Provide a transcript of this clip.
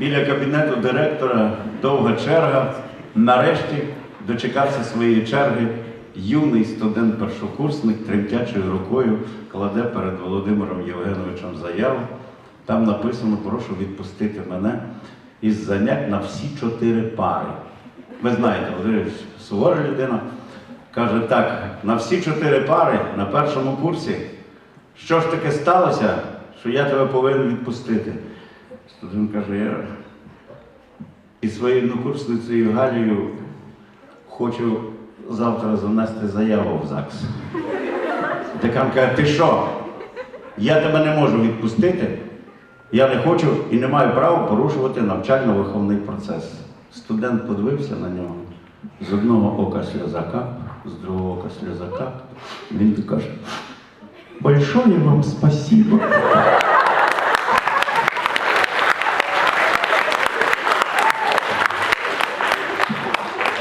Біля кабінету директора довга черга. Нарешті дочекався своєї черги. Юний студент-першокурсник тремтячою рукою кладе перед Володимиром Євгеновичем заяву. Там написано, прошу відпустити мене із занять на всі чотири пари. Ви знаєте, Володимир сувора людина. Каже, так, на всі чотири пари на першому курсі, що ж таке сталося, що я тебе повинен відпустити? Студент каже, я із своєю однокурсницею Галією хочу завтра занести заяву в ЗАГС. Декан каже, ти що? Я тебе не можу відпустити. Я не хочу і не маю права порушувати навчально-виховний процес. Студент подивився на нього. З одного ока сльоза кап, з другого ока сльоза кап. Він каже, большое вам спасибо.